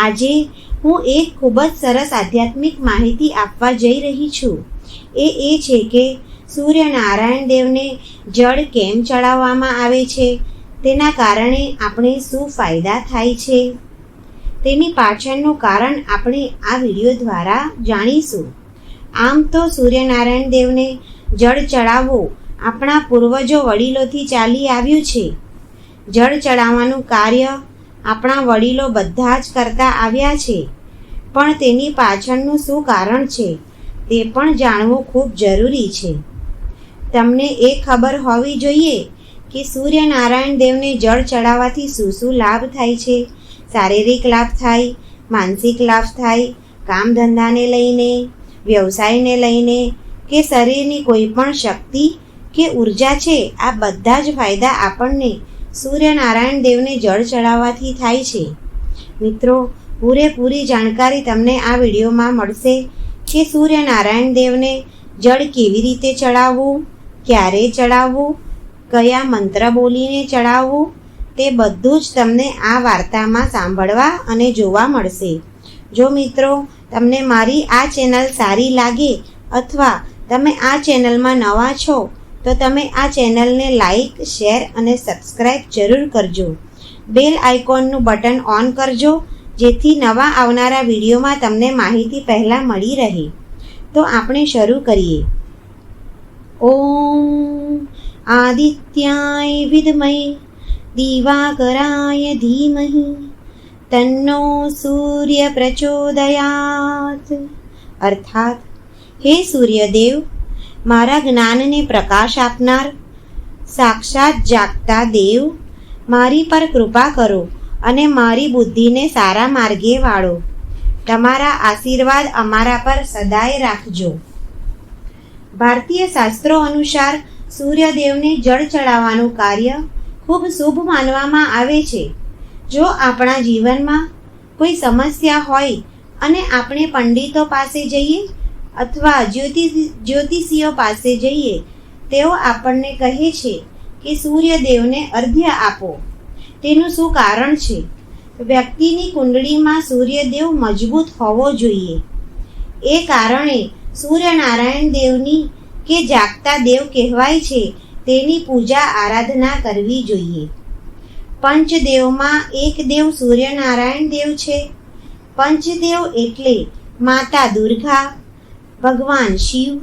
આજે હું એક ખૂબ જ સરસ આધ્યાત્મિક માહિતી આપવા જઈ રહી છું. એ એ છે કે સૂર્યનારાયણ દેવને જળ કેમ ચડાવવામાં આવે છે? તેના કારણે આપણે શું ફાયદા થાય છે? તેની પાછળનું કારણ આપણે આ વીડિયો દ્વારા જાણીશું. આમ તો સૂર્યનારાયણ દેવને જળ ચડાવવું આપણા પૂર્વજો વડીલોથી ચાલી આવ્યું છે. જળ ચડાવવાનું કાર્ય આપણા વડીલો બધા જ કરતા આવ્યા છે. પણ તેની પાછળનું શું કારણ છે, તે પણ જાણવું ખૂબ જરૂરી છે. તમને એ ખબર હોવી જોઈએ કે સૂર્યનારાયણ દેવને જળ ચડાવવાથી શું શું લાભ થાય છે? શારીરિક લાભ થાય, માનસિક લાભ થાય કામ ધંધાને લઈને, વ્યવસાયને લઈને, કે શરીરની કોઈ પણ શક્તિ કે ઊર્જા છે, આ બધા જ ફાયદા આપણને સૂર્યનારાયણ દેવને જળ ચડાવવાથી થાય છે. મિત્રો, પૂરેપૂરી જાણકારી તમને આ વિડીયોમાં મળશે કે સૂર્યનારાયણ દેવને જળ કેવી રીતે ચડાવવું, ક્યારે ચડાવવું, કયા મંત્ર બોલીને ચડાવવું, તે બધું જ તમને આ વાર્તામાં સાંભળવા અને જોવા મળશે. જો મિત્રો, તમને મારી આ ચેનલ સારી લાગે અથવા તમે આ ચેનલમાં નવા છો તો તમે આ ચેનલને લાઈક, શેર અને સબસ્ક્રાઇબ જરૂર કરજો. બેલ આઇકોનનું બટન ઓન કરજો, જેથી નવા આવનારા વિડીયોમાં તમને માહિતી પહેલાં મળી રહે. તો આપણે શરૂ કરીએ. ઓમ આદિત્યાય વિદમય દિવાકરાય ધીમહિ, તન્નો સૂર્ય પ્રચોદયાત. અર્થાત, હે સૂર્યદેવ મારા જ્ઞાનને પ્રકાશ આપનાર. સાક્ષાત જાગતા દેવ, મારી પર કૃપા કરો અને મારી બુદ્ધિને સારા માર્ગે વાળો. તમારા આશીર્વાદ અમારા પર સદાય રાખજો. ભારતીય શાસ્ત્રો અનુસાર સૂર્યદેવને જળ ચડાવવાનું કાર્ય ખૂબ શુભ માનવામાં આવે છે. જો આપણા જીવનમાં કોઈ સમસ્યા હોય અને આપણે પંડિતો પાસે જઈએ અથવા જ્યોતિષ જ્યોતિષીઓ પાસે જઈએ, તેઓ આપણને કહે છે કે સૂર્યદેવને અર્ધ્ય આપો. તેનું શું કારણ છે? વ્યક્તિની કુંડળીમાં સૂર્યદેવ મજબૂત હોવો જોઈએ. એ કારણે સૂર્યનારાયણ દેવની કે જાગતા દેવ કહેવાય છે, તેની પૂજા આરાધના કરવી જોઈએ. પંચદેવમાં એક દેવ સૂર્યનારાયણ દેવ છે. પંચદેવ એટલે માતા દુર્ગા ભગવાન શિવ,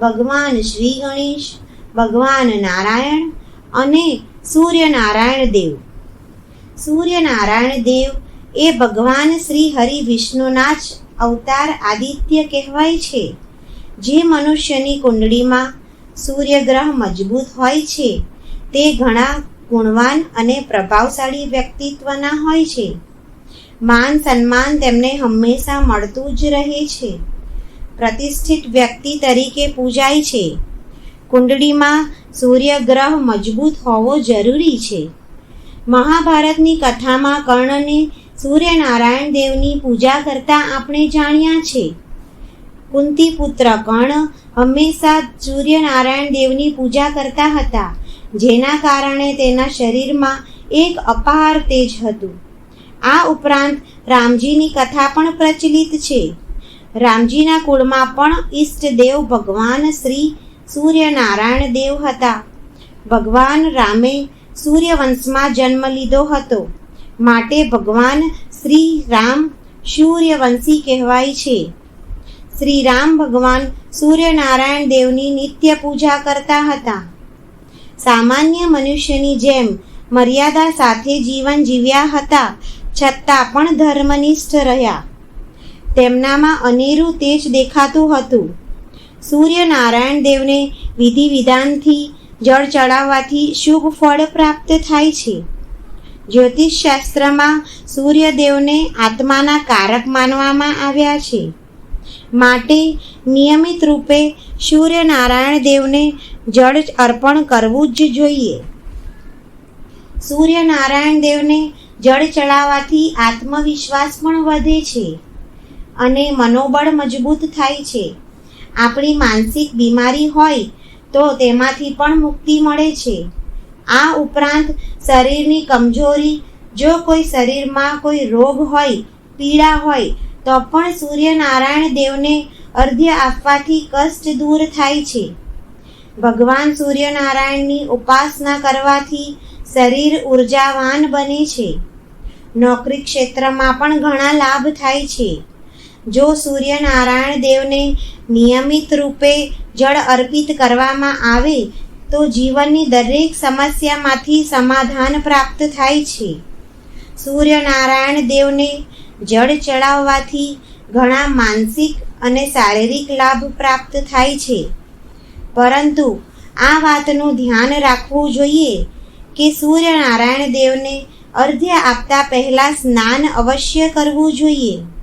ભગવાન શ્રી ગણેશ, ભગવાન નારાયણ અને સૂર્યનારાયણ દેવ. સૂર્યનારાયણ દેવ એ ભગવાન શ્રી હરિ વિષ્ણુના જ અવતાર આદિત્ય કહેવાય છે. જે મનુષ્યની કુંડળીમાં સૂર્યગ્રહ મજબૂત હોય છે, તે ઘણા ગુણવાન અને પ્રભાવશાળી વ્યક્તિત્વના હોય છે. માન સન્માન તેમને હંમેશા મળતું જ રહે છે. પ્રતિષ્ઠિત વ્યક્તિ તરીકે પૂજાય છે. કુંડળીમાં સૂર્યગ્રહ મજબૂત હોવો જરૂરી છે. મહાભારતની કથામાં કર્ણને સૂર્યનારાયણ દેવની પૂજા કરતા આપણે જાણ્યા છે. કુંતી પુત્ર કર્ણ હંમેશા સૂર્યનારાયણ દેવની પૂજા કરતા હતા, જેના કારણે તેના શરીરમાં એક અપાર તેજ હતું. આ ઉપરાંત રામજીની કથા પણ પ્રચલિત છે. રામજીના કુળમાં પણ ઈષ્ટદેવ ભગવાન શ્રી સૂર્યનારાયણ દેવ હતા. ભગવાન રામે સૂર્યવંશમાં જન્મ લીધો હતો. માટે ભગવાન શ્રી રામ સૂર્યવંશી કહેવાય છે. શ્રી રામ ભગવાન સૂર્યનારાયણ દેવની નિત્ય પૂજા કરતા હતા. સામાન્ય મનુષ્યની જેમ મર્યાદા સાથે જીવન જીવ્યા હતા. છતાં પણ ધર્મનિષ્ઠ રહ્યા. તેમનામાં અનેરું તેજ દેખાતું હતું. સૂર્યનારાયણ દેવને વિધિ વિધાનથી જળ ચડાવવાથી શુભ ફળ પ્રાપ્ત થાય છે. જ્યોતિષ શાસ્ત્રમાં સૂર્યદેવને આત્માના કારક માનવામાં આવ્યા છે. માટે નિયમિત રૂપે સૂર્યનારાયણ દેવને જળ અર્પણ કરવું જ જોઈએ. સૂર્યનારાયણ દેવને જળ ચડાવવાથી આત્મવિશ્વાસ પણ વધે છે. અને મનોબળ મજબૂત થાય છે. આપણી માનસિક બીમારી હોય તો તેમાંથી પણ મુક્તિ મળે છે. આ ઉપરાંત શરીરની કમજોરી, જો કોઈ શરીરમાં કોઈ રોગ હોય, પીડા હોય, તો પણ સૂર્યનારાયણ દેવને અર્ધ્ય આપવાથી કષ્ટ દૂર થાય છે. ભગવાન સૂર્યનારાયણની ઉપાસના કરવાથી શરીર ઉર્જાવાન બને છે. નોકરી ક્ષેત્રમાં પણ ઘણા લાભ થાય છે. જો સૂર્યનારાયણ દેવને નિયમિત રૂપે જળ અર્પિત કરવામાં આવે, તો જીવનની દરેક સમસ્યામાંથી સમાધાન પ્રાપ્ત થાય છે. સૂર્યનારાયણ દેવને જળ ચડાવવાથી ઘણા માનસિક અને શારીરિક લાભ પ્રાપ્ત થાય છે. પરંતુ આ વાતનું ધ્યાન રાખવું જોઈએ કે સૂર્યનારાયણ દેવને અર્ધ્ય આપતા પહેલાં સ્નાન અવશ્ય કરવું જોઈએ.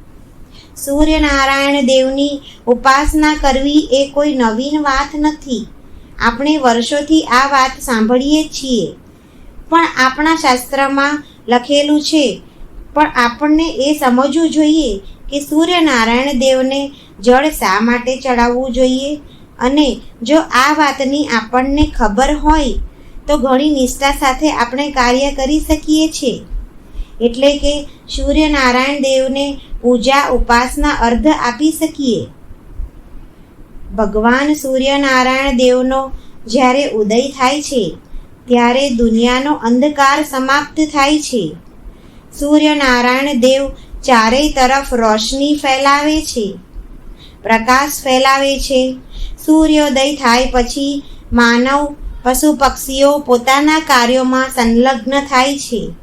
સૂર્યનારાયણ દેવની ઉપાસના કરવી એ કોઈ નવીન વાત નથી. આપણે વર્ષોથી આ વાત સાંભળીએ છીએ. પણ આપણા શાસ્ત્રમાં લખેલું છે, પણ આપણને એ સમજવું જોઈએ કે સૂર્યનારાયણ દેવને જળ શા માટે ચડાવવું જોઈએ? અને જો આ વાતની આપણને ખબર હોય, તો ઘણી નિષ્ઠા સાથે આપણે કાર્ય કરી શકીએ છીએ. એટલે કે સૂર્યનારાયણ દેવને પૂજા ઉપાસના અર્ધ આપી શકીએ. ભગવાન સૂર્યનારાયણ દેવનો જ્યારે ઉદય થાય છે, ત્યારે દુનિયાનો અંધકાર સમાપ્ત થાય છે. સૂર્યનારાયણ દેવ ચારેય તરફ રોશની ફેલાવે છે. પ્રકાશ ફેલાવે છે. સૂર્યોદય થાય પછી માનવ, પશુ પક્ષીઓ પોતાના કાર્યોમાં સંલગ્ન થાય છે.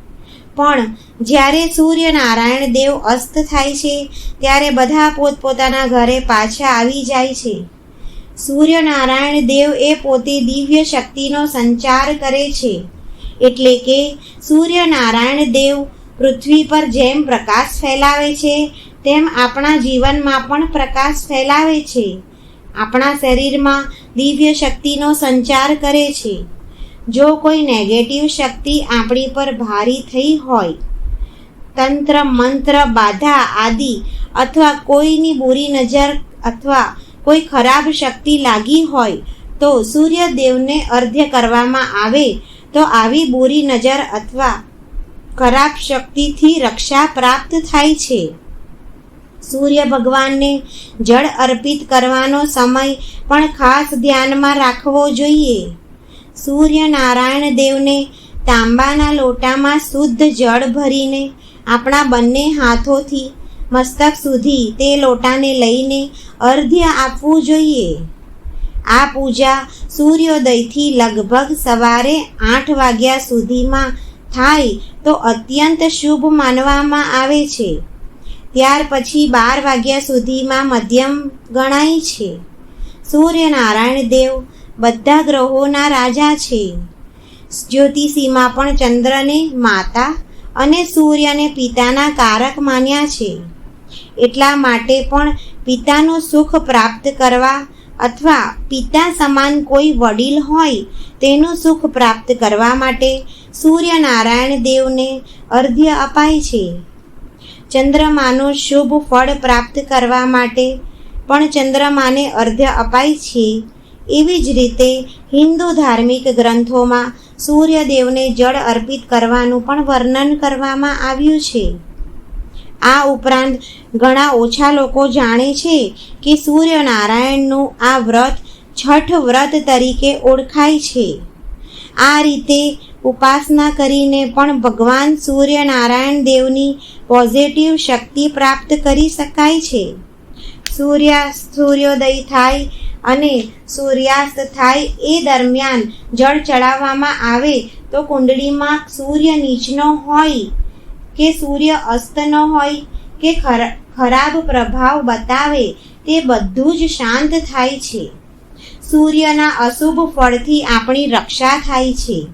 પણ જ્યારે સૂર્યનારાયણ દેવ અસ્ત થાય છે, ત્યારે બધા પોતપોતાના ઘરે પાછા આવી જાય છે. સૂર્યનારાયણ દેવ એ પોતે દિવ્ય શક્તિનો સંચાર કરે છે. એટલે કે સૂર્યનારાયણ દેવ પૃથ્વી પર જેમ પ્રકાશ ફેલાવે છે, તેમ આપણા જીવનમાં પણ પ્રકાશ ફેલાવે છે. આપણા શરીરમાં દિવ્ય શક્તિનો સંચાર કરે છે. જો કોઈ નેગેટિવ શક્તિ આપણી પર ભારી થઈ હોય, તંત્ર, મંત્ર, બાધા આદિ અથવા કોઈની બુરી નજર અથવા કોઈ ખરાબ શક્તિ લાગી હોય તો સૂર્યદેવને અર્ધ્ય કરવામાં આવે, તો આવી બુરી નજર અથવા ખરાબ શક્તિથી રક્ષા પ્રાપ્ત થાય છે. સૂર્ય ભગવાનને જળ અર્પિત કરવાનો સમય પણ ખાસ ધ્યાનમાં રાખવો જોઈએ. સૂર્યનારાયણ દેવને તાંબાના લોટામાં શુદ્ધ જળ ભરીને આપણા બંને હાથોથી મસ્તક સુધી તે લોટાને લઈને અર્ધ્ય આપવું જોઈએ. આ પૂજા સૂર્યોદયથી લગભગ સવારે આઠ વાગ્યા સુધીમાં થાય તો અત્યંત શુભ માનવામાં આવે છે. ત્યાર પછી બાર વાગ્યા સુધીમાં મધ્યમ ગણાય છે. સૂર્યનારાયણ દેવ બધા ગ્રહોના રાજા છે. જ્યોતિષીમાં પણ ચંદ્રને માતા અને સૂર્યને પિતાના કારક માન્યા છે. એટલા માટે પણ પિતાનું સુખ પ્રાપ્ત કરવા અથવા પિતા સમાન કોઈ વડીલ હોય તેનું સુખ પ્રાપ્ત કરવા માટે સૂર્યનારાયણ દેવને અર્ધ્ય અપાય છે. ચંદ્રમાનું શુભ ફળ પ્રાપ્ત કરવા માટે પણ ચંદ્રમાને અર્ધ્ય અપાય છે. એવી જ રીતે હિન્દુ ધાર્મિક ગ્રંથોમાં સૂર્યદેવને જળ અર્પિત કરવાનું પણ વર્ણન કરવામાં આવ્યું છે. આ ઉપરાંત ઘણા ઓછા લોકો જાણે છે કે સૂર્યનારાયણનું આ વ્રત છઠ વ્રત તરીકે ઓળખાય છે. આ રીતે ઉપાસના કરીને પણ ભગવાન સૂર્યનારાયણ દેવની પોઝિટિવ શક્તિ પ્રાપ્ત કરી શકાય છે. સૂર્ય સૂર્યોદય થાય અને સૂર્યાસ્ત થાય એ દરમિયાન જળ ચડાવવામાં આવે તો કુંડળીમાં સૂર્ય નીચનો હોય કે સૂર્ય અસ્તનો હોય કે ખરાબ પ્રભાવ બતાવે તે બધું જ શાંત થાય છે. સૂર્યના અશુભ ફળથી આપણી રક્ષા થાય છે.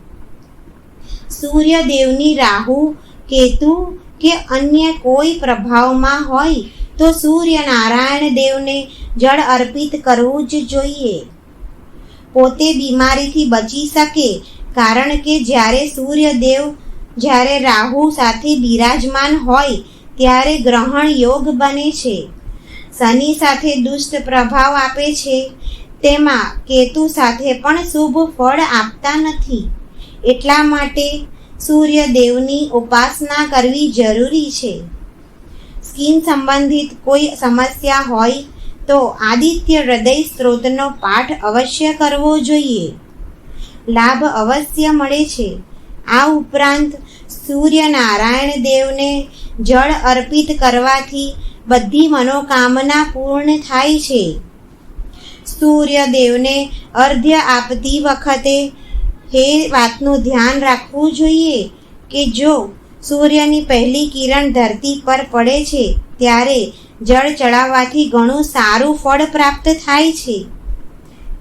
સૂર્યદેવની રાહુ, કેતુ કે અન્ય કોઈ પ્રભાવમાં હોય તો સૂર્યનારાયણ દેવને જળ અર્પિત કરવું જ જોઈએ. પોતે બીમારીથી બચી શકે, કારણ કે જ્યારે સૂર્યદેવ, જ્યારે રાહુ સાથે બિરાજમાન હોય, ત્યારે ગ્રહણ યોગ બને છે. શનિ સાથે દુષ્ટ પ્રભાવ આપે છે. તેમાં કેતુ સાથે પણ શુભ ફળ આપતા નથી. એટલા માટે સૂર્યદેવની ઉપાસના કરવી જરૂરી છે. સ્કિન સંબંધિત કોઈ સમસ્યા હોય તો આદિત્ય હૃદય સ્ત્રોતનો પાઠ અવશ્ય કરવો જોઈએ. લાભ અવશ્ય મળે છે. આ ઉપરાંત સૂર્યનારાયણ દેવને જળ અર્પિત કરવાથી બધી મનોકામના પૂર્ણ થાય છે. સૂર્યદેવને અર્ધ્ય આપતી વખતે એ વાતનું ધ્યાન રાખવું જોઈએ કે જો સૂર્યની પહેલી કિરણ ધરતી પર પડે છે, ત્યારે જળ ચડાવવાથી ઘણું સારું ફળ પ્રાપ્ત થાય છે.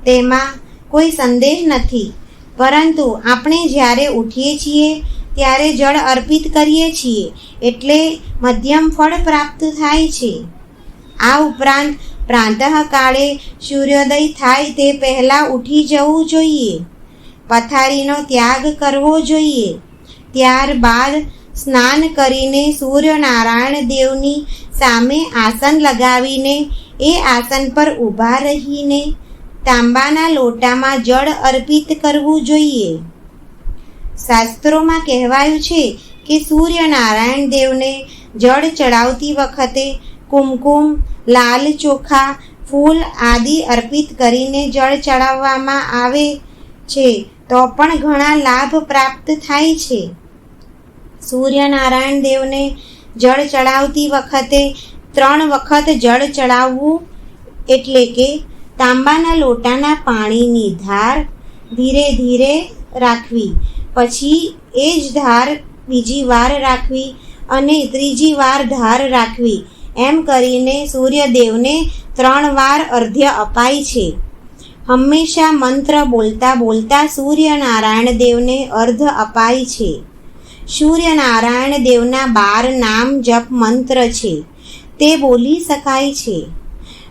તેમાં કોઈ સંદેહ નથી, પરંતુ આપણે જ્યારે ઉઠીએ છીએ, ત્યારે જળ અર્પિત કરીએ છીએ, એટલે મધ્યમ ફળ પ્રાપ્ત થાય છે. આ ઉપરાંત પ્રાંતઃકાળે સૂર્યોદય થાય તે પહેલાં ઉઠી જવું જોઈએ. પથારીનો ત્યાગ કરવો જોઈએ. ત્યારબાદ સ્નાન કરીને સૂર્યનારાયણ દેવની સામે આસન લગાવીને એ આસન પર ઊભા રહીને તાંબાના લોટામાં જળ અર્પિત કરવું જોઈએ. શાસ્ત્રોમાં કહેવાયું છે કે સૂર્યનારાયણ દેવને જળ ચડાવતી વખતે કુમકુમ, લાલ ચોખા, ફૂલ આદિ અર્પિત કરીને જળ ચડાવવામાં આવે છે તો પણ ઘણા લાભ પ્રાપ્ત થાય છે. સૂર્યનારાયણ દેવને જળ ચડાવતી વખતે ત્રણ વખત જળ ચડાવવું એટલે કે તાંબાના લોટાના પાણીની ધાર ધીરે ધીરે રાખવી. પછી એ જ ધાર બીજી વાર રાખવી અને ત્રીજી વાર ધાર રાખવી. એમ કરીને સૂર્યદેવને ત્રણ વાર અર્ધ્ય અપાય છે. હંમેશા મંત્ર બોલતા બોલતા સૂર્યનારાયણ દેવને અર્ધ અપાય છે. સૂર્યનારાયણ દેવના બાર નામ જપ મંત્ર છે. તે બોલી શકાય છે.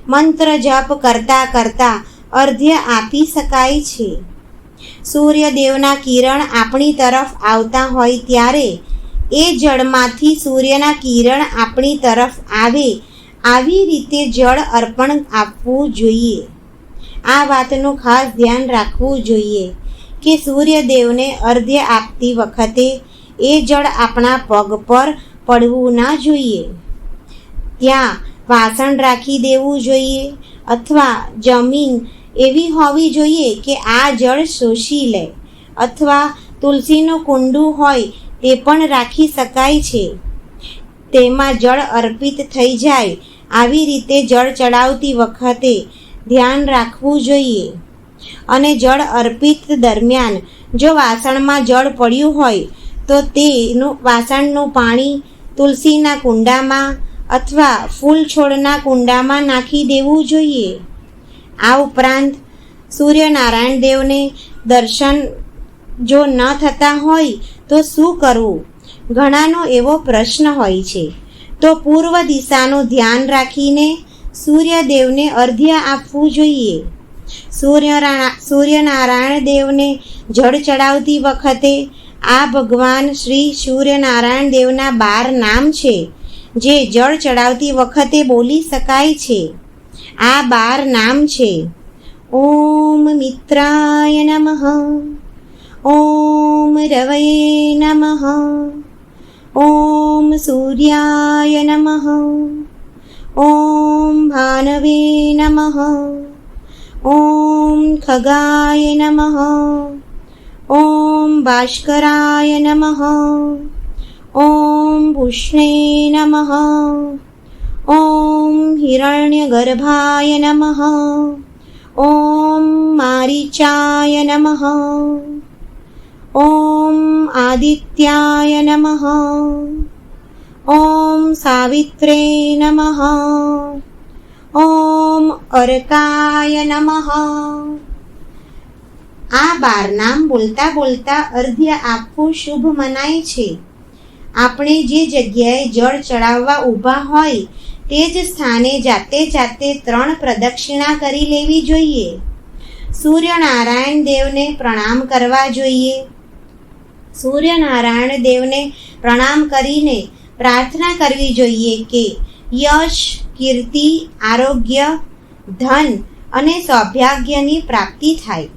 મંત્ર જપ કરતા કરતા અર્ધ્ય આપી શકાય છે. સૂર્યદેવના કિરણ આપણી તરફ આવતા હોય ત્યારે એ જળમાંથી સૂર્યના કિરણ આપણી તરફ આવે, આવી રીતે જળ અર્પણ આપવું જોઈએ. આ વાતનું ખાસ ધ્યાન રાખવું જોઈએ કે સૂર્યદેવને અર્ધ્ય આપતી વખતે એ જળ આપણા પગ પર પડવું ના જોઈએ. ત્યાં વાસણ રાખી દેવું જોઈએ અથવા જમીન એવી હોવી જોઈએ કે આ જળ શોષી લે અથવા તુલસીનું કુંડું હોય તે પણ રાખી શકાય છે. તેમાં જળ અર્પિત થઈ જાય આવી રીતે જળ ચડાવતી વખતે ધ્યાન રાખવું જોઈએ. અને જળ અર્પિત દરમિયાન જો વાસણમાં જળ પડ્યું હોય તો તેનું વાસણનું પાણી તુલસીના કુંડામાં અથવા ફૂલ છોડના કુંડામાં નાખી દેવું જોઈએ. આ ઉપરાંત સૂર્યનારાયણ દેવને દર્શન જો ન થતા હોય તો શું કરવું? ઘણાનો એવો પ્રશ્ન હોય છે. તો પૂર્વ દિશાનું ધ્યાન રાખીને સૂર્યદેવને અર્ધ્ય આપવું જોઈએ. સૂર્ય સૂર્યનારાયણ દેવને જળ ચડાવતી વખતે આ ભગવાન શ્રી સૂર્યનારાયણ દેવના બાર નામ છે, જે જળ ચડાવતી વખતે બોલી શકાય છે. આ બાર નામ છે. ઓમ મિત્રાય નમઃ. ઓમ રવયે નમઃ. ઓમ સૂર્યાય નમઃ. ઓમ ભાનવે નમઃ. ઓમ ખગાય નમઃ. ઓમ ભાસ્કરાય નમઃ ઓમ પુષ્ણે નમઃ ઓમ હિરણ્યગર્ભાય નમઃ ઓમ મારીચાય નમઃ ઓમ આદિત્યાય નમઃ ઓમ સાવિત્રે નમઃ ઓમ અર્કાય નમઃ આ બાર નામ બોલતા બોલતા અર્ધ્ય આપવું શુભ મનાય છે. આપણે જે જગ્યાએ જળ ચડાવવા ઊભા હોય, તે જ સ્થાને જાતે જાતે ત્રણ પ્રદક્ષિણા કરી લેવી જોઈએ. સૂર્યનારાયણ દેવને પ્રણામ કરવા જોઈએ. સૂર્યનારાયણ દેવને પ્રણામ કરીને પ્રાર્થના કરવી જોઈએ કે યશ, કીર્તિ, આરોગ્ય, ધન અને સૌભાગ્યની પ્રાપ્તિ થાય.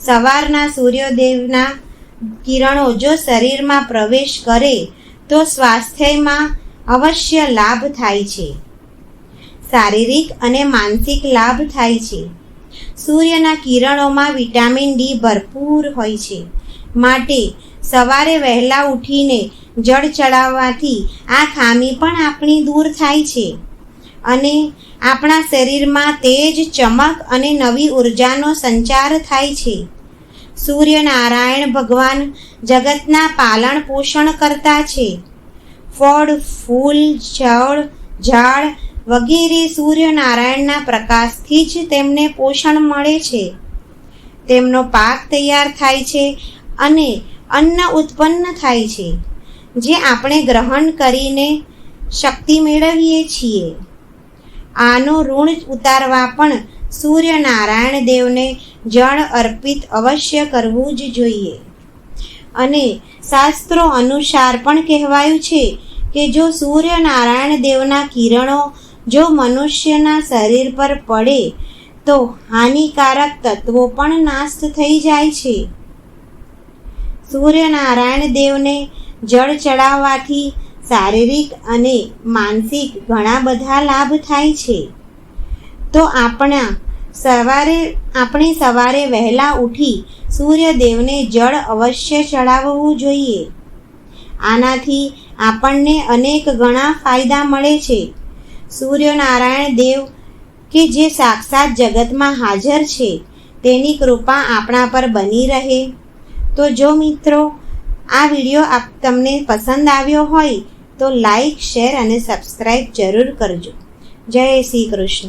સવારના સૂર્યદેવના કિરણો જો શરીરમાં પ્રવેશ કરે, તો સ્વાસ્થ્યમાં અવશ્ય લાભ થાય છે. શારીરિક અને માનસિક લાભ થાય છે. સૂર્યના કિરણોમાં વિટામિન ડી ભરપૂર હોય છે. માટે સવારે વહેલા ઉઠીને જળ ચડાવવાથી આ ખામી પણ આપણી દૂર થાય છે. અને આપણા શરીરમાં તેજ ચમક અને નવી ઉર્જાનો સંચાર થાય છે. સૂર્યનારાયણ ભગવાન જગતના પાલન પોષણ કરતા છે. ફળ, ફૂલ, જળ, ઝાડ વગેરે સૂર્યનારાયણના પ્રકાશથી જ તેમને પોષણ મળે છે. તેમનો પાક તૈયાર થાય છે અને અન્ન ઉત્પન્ન થાય છે, જે આપણે ગ્રહણ કરીને શક્તિ મેળવીએ છીએ. આનો ઋણ ઉતારવા પણ સૂર્યનારાયણ દેવને જળ અર્પિત અવશ્ય કરવું જ જોઈએ. અને શાસ્ત્રો અનુસાર પણ કહેવાયું છે કે જો સૂર્યનારાયણ દેવના કિરણો જો મનુષ્યના શરીર પર પડે, તો હાનિકારક તત્વો પણ નાશ થઈ જાય છે. સૂર્યનારાયણ દેવને જળ ચડાવવાથી શારીરિક અને માનસિક ઘણા બધા લાભ થાય છે. તો આપણા સવારે, આપણે સવારે વહેલા ઉઠી સૂર્યદેવને જળ અવશ્ય ચડાવવું જોઈએ. આનાથી આપણને અનેક ઘણા ફાયદા મળે છે. સૂર્યનારાયણ દેવ કે જે સાક્ષાત જગતમાં હાજર છે, તેની કૃપા આપણા પર બની રહે. તો જો મિત્રો, આ વીડિયો આપ તમને પસંદ આવ્યો હોય તો લાઈક શેર અને સબસ્ક્રાઈબ જરૂર કરજો. જય શ્રી કૃષ્ણ.